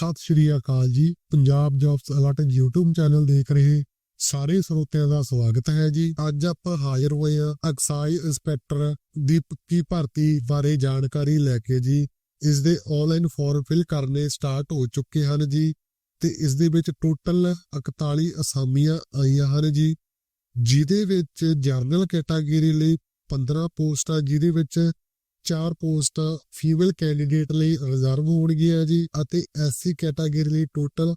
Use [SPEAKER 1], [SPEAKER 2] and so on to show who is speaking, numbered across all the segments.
[SPEAKER 1] ਸਤਿ ਸ਼੍ਰੀ ਅਕਾਲ ਜੀ। Punjab jobs alert YouTube channel ਦੇਖ ਰਹੇ ਸਾਰੇ ਸਰੋਤਿਆਂ ਦਾ ਸਵਾਗਤ ਹੈ ਜੀ। ਅੱਜ ਆਪਾਂ ਹਾਜ਼ਰ ਹੋਏ ਹਾਂ ਐਕਸਾਈਜ਼ ਇੰਸਪੈਕਟਰ ਦੀ ਪੱਕੀ ਭਰਤੀ ਬਾਰੇ ਜਾਣਕਾਰੀ ਲੈ ਕੇ ਜੀ। ਇਸ ਦੇ ਆਨਲਾਈਨ ਫਾਰਮ ਫਿਲ ਕਰਨੇ ਸਟਾਰਟ ਹੋ ਚੁੱਕੇ ਹਨ ਜੀ ਤੇ ਇਸ ਦੇ ਵਿੱਚ ਟੋਟਲ 41 ਅਸਾਮੀਆਂ ਆਈਆਂ ਹਨ ਜੀ। ਜਿਹਦੇ ਵਿੱਚ ਜਰਨਲ ਕੈਟਾਗਰੀ ਲਈ 15 ਪੋਸਟਾਂ ਜਿਹਦੇ ਵਿੱਚ ਚਾਰ ਪੋਸਟਾਂ ਫੀਮੇਲ ਕੈਂਡੀਡੇਟ ਲਈ ਰਿਜ਼ਰਵ ਹੋਣਗੀਆਂ ਜੀ ਅਤੇ ਐਸਸੀ ਕੈਟਾਗਰੀ ਲਈ ਟੋਟਲ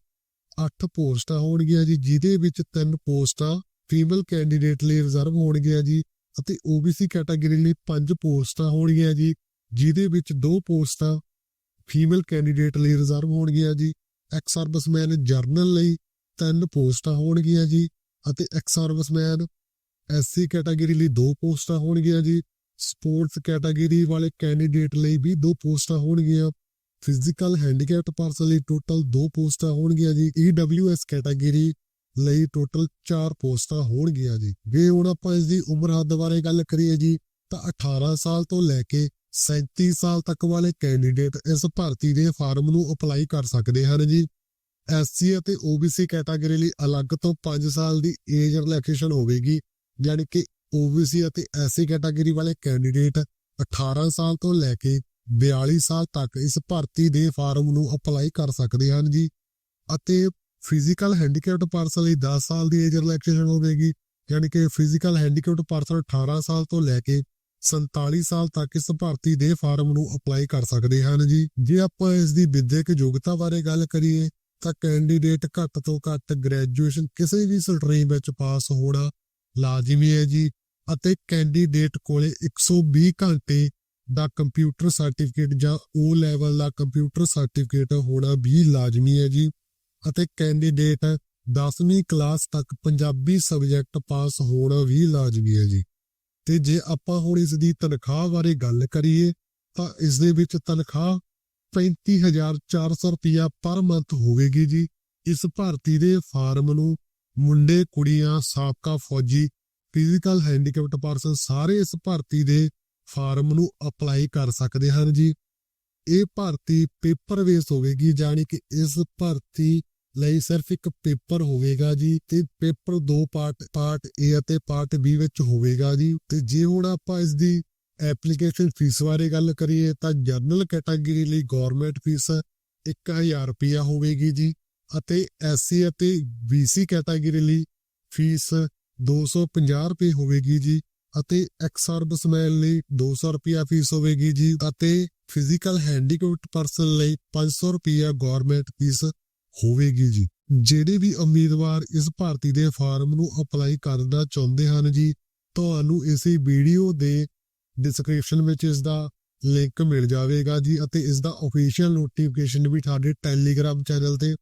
[SPEAKER 1] 8 ਪੋਸਟਾਂ ਹੋਣਗੀਆਂ ਜੀ, ਜਿਹਦੇ ਵਿੱਚ ਤਿੰਨ ਪੋਸਟਾਂ ਫੀਮੇਲ ਕੈਂਡੀਡੇਟ ਲਈ ਰਿਜ਼ਰਵ ਹੋਣਗੀਆਂ ਜੀ ਅਤੇ OBC ਕੈਟਾਗਰੀ ਲਈ 5 ਪੋਸਟਾਂ ਹੋਣਗੀਆਂ ਜੀ, ਜਿਹਦੇ ਵਿੱਚ ਦੋ ਪੋਸਟਾਂ ਫੀਮੇਲ ਕੈਂਡੀਡੇਟ ਲਈ ਰਿਜ਼ਰਵ ਹੋਣਗੀਆਂ ਜੀ ਐਕਸ ਸਰਵਿਸਮੈਨ ਜਰਨਲ ਲਈ ਤਿੰਨ ਪੋਸਟਾਂ ਹੋਣਗੀਆਂ ਜੀ ਅਤੇ ਐਕਸ ਸਰਵਿਸਮੈਨ ਐਸਸੀ ਕੈਟਾਗਰੀ ਲਈ ਦੋ ਪੋਸਟਾਂ ਹੋਣਗੀਆਂ ਜੀ ਸਪੋਰਟਸ ਕੈਟਾਗਰੀ ਵਾਲੇ ਕੈਂਡੀਡੇਟ ਲਈ ਵੀ ਦੋ ਪੋਸਟਾਂ ਹੋਣਗੀਆਂ। ਫਿਜ਼ੀਕਲ ਹੈਂਡੀਕੈਪਟ ਪਰਸਨ ਲਈ ਟੋਟਲ ਦੋ ਪੋਸਟਾਂ ਹੋਣਗੀਆਂ ਜੀ। EWS ਕੈਟਾਗਰੀ ਲਈ ਟੋਟਲ 4 ਪੋਸਟਾਂ ਹੋਣਗੀਆਂ ਜੀ। ਜੇ ਹੁਣ ਆਪਾਂ ਇਸ ਦੀ ਉਮਰ ਹੱਦ ਬਾਰੇ ਗੱਲ ਕਰੀਏ ਜੀ, ਤਾਂ 18 ਸਾਲ ਤੋਂ ਲੈ ਕੇ 37 ਸਾਲ ਤੱਕ ਵਾਲੇ ਕੈਂਡੀਡੇਟ ਇਸ ਭਰਤੀ ਦੇ ਫਾਰਮ ਨੂੰ ਅਪਲਾਈ ਕਰ ਸਕਦੇ ਹਨ ਜੀ। ਐਸਸੀ ਅਤੇ OBC ਕੈਟਾਗਰੀ ਲਈ ਅਲੱਗ ਤੋਂ 5 ਸਾਲ ਦੀ ਏਜ ਰਿਲੈਕਸੇਸ਼ਨ ਹੋਵੇਗੀ ਯਾਨੀ ਕਿ OBC ਅਤੇ ਐਸਸੀ ਕੈਟਾਗਰੀ ਵਾਲੇ ਕੈਂਡੀਡੇਟ 18 ਸਾਲ ਤੋਂ ਲੈ ਕੇ 42 ਸਾਲ ਤੱਕ ਇਸ ਭਰਤੀ ਦੇ ਫਾਰਮ ਨੂੰ ਅਪਲਾਈ ਕਰ ਸਕਦੇ ਹਨ ਜੀ। ਅਤੇ ਫਿਜ਼ੀਕਲ ਹੈਂਡੀਕੈਪਡ ਪਰਸਨ ਲਈ 10 ਸਾਲ ਦੀ ਏਜ ਰਿਲੈਕਸੇਸ਼ਨ ਹੋਵੇਗੀ, ਯਾਨੀ ਕਿ ਫਿਜ਼ੀਕਲ ਹੈਂਡੀਕੈਪਡ ਪਰਸਨ 18 ਸਾਲ ਤੋਂ ਲੈ ਕੇ 47 ਸਾਲ ਤੱਕ ਇਸ ਭਰਤੀ ਦੇ ਫਾਰਮ ਨੂੰ ਅਪਲਾਈ ਕਰ ਸਕਦੇ ਹਨ ਜੀ। ਜੇ ਆਪਾਂ ਇਸ ਦੀ ਵਿਦਿਅਕ ਯੋਗਤਾ ਬਾਰੇ ਗੱਲ ਕਰੀਏ, ਤਾਂ ਕੈਂਡੀਡੇਟ ਘੱਟ ਤੋਂ ਘੱਟ ਗ੍ਰੈਜੂਏਸ਼ਨ ਕਿਸੇ ਵੀ ਸਟਰੀਮ ਵਿੱਚ ਪਾਸ ਹੋਣਾ ਲਾਜ਼ਮੀ ਹੈ ਜੀ। ਅਤੇ ਕੈਂਡੀਡੇਟ ਕੋਲੇ 120 ਘੰਟੇ ਦਾ ਕੰਪਿਊਟਰ ਸਰਟੀਫਿਕੇਟ ਜਾਂ O ਲੈਵਲ ਦਾ ਕੰਪਿਊਟਰ ਸਰਟੀਫਿਕੇਟ ਹੋਣਾ ਵੀ ਲਾਜ਼ਮੀ ਹੈ ਜੀ। ਅਤੇ ਕੈਂਡੀਡੇਟ 10ਵੀਂ ਕਲਾਸ ਤੱਕ ਪੰਜਾਬੀ ਸਬਜੈਕਟ ਪਾਸ ਹੋਣਾ ਵੀ ਲਾਜ਼ਮੀ ਹੈ ਜੀ। ਤੇ ਜੇ ਆਪਾਂ ਹੁਣ ਇਸ ਦੀ ਤਨਖਾਹ ਬਾਰੇ ਗੱਲ ਕਰੀਏ, ਤਾਂ ਇਸ ਦੇ ਵਿੱਚ ਤਨਖਾਹ 35400 ਰੁਪਇਆ ਪਰ ਮੰਥ ਹੋਵੇਗੀ ਜੀ। ਇਸ ਭਰਤੀ ਦੇ ਫਾਰਮ ਨੂੰ ਮੁੰਡੇ, ਕੁੜੀਆਂ, ਸਾਬਕਾ ਫੌਜੀ ਫਿਜ਼ੀਕਲ ਹੈਂਡੀਕੈਪਟ ਪਰਸਨ ਸਾਰੇ ਇਸ ਭਰਤੀ ਦੇ ਫਾਰਮ ਨੂੰ ਅਪਲਾਈ ਕਰ ਸਕਦੇ ਹਨ ਜੀ। ਇਹ ਭਰਤੀ ਪੇਪਰ ਬੇਸ ਹੋਵੇਗੀ ਜਾਨੀ ਕਿ ਇਸ ਭਰਤੀ ਲਈ ਸਿਰਫ ਇੱਕ ਪੇਪਰ ਹੋਵੇਗਾ ਜੀ ਤੇ ਪੇਪਰ ਦੋ ਪਾਰਟ ਪਾਰਟ A ਅਤੇ ਪਾਰਟ B ਵਿੱਚ ਹੋਵੇਗਾ ਜੀ। ਤੇ ਜੇ ਹੁਣ ਆਪਾਂ ਇਸ ਦੀ ਐਪਲੀਕੇਸ਼ਨ ਫੀਸ ਬਾਰੇ ਗੱਲ ਕਰੀਏ ਤਾਂ ਜਨਰਲ ਕੈਟਾਗਰੀ ਲਈ ਗਵਰਨਮੈਂਟ ਫੀਸ 1000 ਰੁਪਇਆ ਹੋਵੇਗੀ ਜੀ ਅਤੇ ਐਸਸੀ ਅਤੇ BC ਕੈਟਾਗਰੀ ਲਈ ਫੀਸ 250 ਰੁਪਏ ਹੋਵੇਗੀ ਜੀ ਅਤੇ ਐਕਸ ਸਰਵਿਸਮੈਨ ਲਈ 200 ਰੁਪਇਆ ਫੀਸ ਹੋਵੇਗੀ ਜੀ ਅਤੇ ਫਿਜ਼ੀਕਲ ਹੈਂਡੀਕੈਪਟ ਪਰਸਨ ਲਈ 500 ਰੁਪਇਆ ਗਵਰਨਮੈਂਟ ਫੀਸ ਹੋਵੇਗੀ ਜੀ। ਜਿਹੜੇ ਵੀ ਉਮੀਦਵਾਰ ਇਸ ਭਰਤੀ ਦੇ ਫਾਰਮ ਨੂੰ ਅਪਲਾਈ ਕਰਨਾ ਚਾਹੁੰਦੇ ਹਨ ਜੀ, ਤੁਹਾਨੂੰ ਇਸੇ ਵੀਡੀਓ ਦੇ ਡਿਸਕ੍ਰਿਪਸ਼ਨ ਵਿੱਚ ਇਸ ਦਾ ਲਿੰਕ ਮਿਲ ਜਾਵੇਗਾ ਜੀ ਅਤੇ ਇਸ ਦਾ ਅਫੀਸ਼ੀਅਲ ਨੋਟੀਫਿਕੇਸ਼ਨ ਵੀ ਤੁਹਾਡੇ ਟੈਲੀਗ੍ਰਾਮ ਚੈਨਲ ਤੇ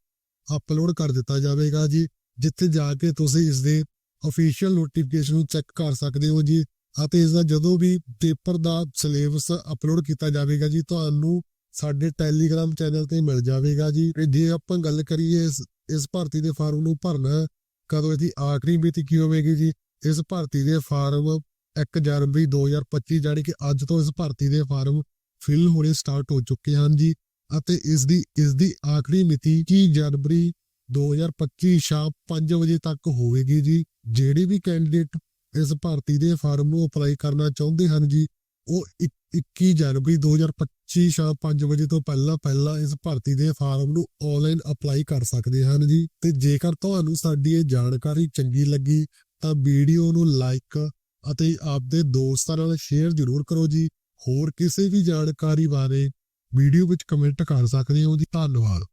[SPEAKER 1] ਅਪਲੋਡ ਕਰ ਦਿੱਤਾ ਜਾਵੇਗਾ ਜੀ, ਜਿੱਥੇ ਜਾ ਕੇ ਤੁਸੀਂ ਇਸ ਦੇ ਅਫੀਸ਼ੀਅਲ ਨੋਟੀਫਿਕੇਸ਼ਨ ਨੂੰ ਚੈੱਕ ਕਰ ਸਕਦੇ ਹੋ ਜੀ ਅਤੇ ਇਸ ਦਾ ਜਦੋਂ ਵੀ ਪੇਪਰ ਦਾ ਸਿਲੇਬਸ ਅਪਲੋਡ ਕੀਤਾ ਜਾਵੇਗਾ ਜੀ, ਤੁਹਾਨੂੰ ਸਾਡੇ ਟੈਲੀਗ੍ਰਾਮ ਚੈਨਲ ਤੇ ਮਿਲ ਜਾਵੇਗਾ ਜੀ। ਜੇ ਆਪਾਂ ਗੱਲ ਕਰੀਏ ਇਸ ਇਸ ਭਰਤੀ ਦੇ ਫਾਰਮ ਨੂੰ ਭਰਨਾ, ਕਦੋਂ ਇਹਦੀ ਆਖਰੀ ਮਿਤੀ ਕੀ ਹੋਵੇਗੀ ਜੀ? ਇਸ ਭਰਤੀ ਦੇ ਫਾਰਮ 1 ਜਨਵਰੀ 2025 ਜਾਨੀ ਕਿ ਅੱਜ ਤੋਂ ਇਸ ਭਰਤੀ ਦੇ ਫਾਰਮ ਫਿਲ ਹੋਣੇ ਸਟਾਰਟ ਹੋ ਚੁੱਕੇ ਹਨ ਜੀ। ਅਤੇ ਇਸ ਦੀ ਇਸ ਦੀ ਆਖਰੀ ਮਿਤੀ 21 ਜਨਵਰੀ 2025 ਸ਼ਾਮ 5 ਵਜੇ ਤੱਕ ਹੋਵੇਗੀ ਜੀ। ਜਿਹੜੇ ਵੀ ਕੈਂਡੀਡੇਟ ਇਸ ਭਰਤੀ ਦੇ ਫਾਰਮ ਨੂੰ ਅਪਲਾਈ ਕਰਨਾ ਚਾਹੁੰਦੇ ਹਨ ਜੀ, ਉਹ 21 ਜਨਵਰੀ 2025 ਸ਼ਾਮ 5 ਵਜੇ ਤੋਂ ਪਹਿਲਾਂ ਪਹਿਲਾਂ ਇਸ ਭਰਤੀ ਦੇ ਫਾਰਮ ਨੂੰ ਆਨਲਾਈਨ ਅਪਲਾਈ ਕਰ ਸਕਦੇ ਹਨ ਜੀ। ਤੇ ਜੇਕਰ ਤੁਹਾਨੂੰ ਸਾਡੀ ਇਹ ਜਾਣਕਾਰੀ ਚੰਗੀ ਲੱਗੀ, ਤਾਂ ਵੀਡੀਓ ਨੂੰ ਲਾਈਕ ਅਤੇ ਆਪਦੇ ਦੋਸਤਾਂ ਨਾਲ ਸ਼ੇਅਰ ਜ਼ਰੂਰ ਕਰੋ ਜੀ। ਹੋਰ ਕਿਸੇ ਵੀ ਜਾਣਕਾਰੀ ਬਾਰੇ ਵੀਡੀਓ ਵਿੱਚ ਕਮੈਂਟ ਕਰ ਸਕਦੇ ਹੋ ਜੀ। ਧੰਨਵਾਦ।